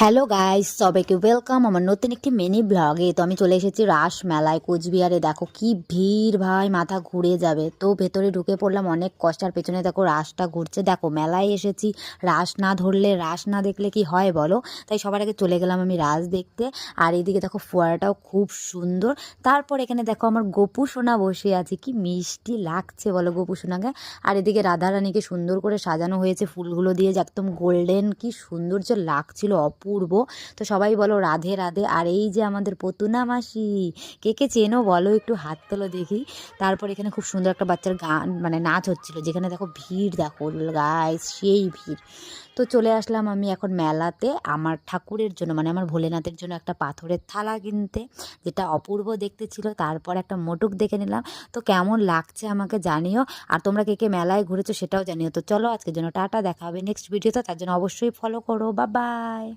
Hello guys সবাইকে welcome আমার নতুন একটি মিনি ব্লগে তো আমি চলে এসেছি রাস মেলায় কোচবিহারে। দেখো কি ভিড় ভাই, মাথা ঘুরে যাবে। তো ভেতরে ঢুকে পড়লাম, অনেক কষ্টার পেছনে দেখো রাসটা ঘুরছে। দেখো, মেলায় এসেছি। রাস না ধরলে, রাস না দেখলে কি হয় বলো? তাই সবার আগে চলে গেলাম আমি রাস দেখতে। আর এদিকে দেখো, ফোয়ারাটাও খুব সুন্দর। তারপর এখানে দেখো, আমার গোপু সোনা বসে আছে। কি মিষ্টি লাগছে বলো গোপু সোনাকে। আর এদিকে রাধারানীকে সুন্দর করে সাজানো হয়েছে ফুলগুলো দিয়ে। একদম গোল্ডেন কি সৌন্দর্য লাগছিল, অপূর্ব তো সবাই বলো রাধে রাধে। আর এই যে আমাদের পতুনা মাসি, কে কে চেনো বলো একটু হাত তোলো দেখি। তারপর এখানে খুব সুন্দর একটা বাচ্চার গান মানে নাচ হচ্ছিল। যেখানে দেখো ভিড়, দেখো গায়ে সেই ভিড়। তো চলে আসলাম আমি এখন মেলাতে আমার ঠাকুরের জন্য মানে আমার ভোলেনাথের জন্য একটা পাথরের থালা কিনতে, যেটা অপূর্ব দেখতে ছিল। তারপর একটা মোটুক দেখে নিলাম। তো কেমন লাগছে আমাকে জানিও। আর তোমরা কে কে মেলায় ঘুরেছো সেটাও জানিও। তো চলো আজকের জন্য টাটা, দেখা হবে নেক্সট ভিডিওতে তার জন্য অবশ্যই ফলো করো। বা বাই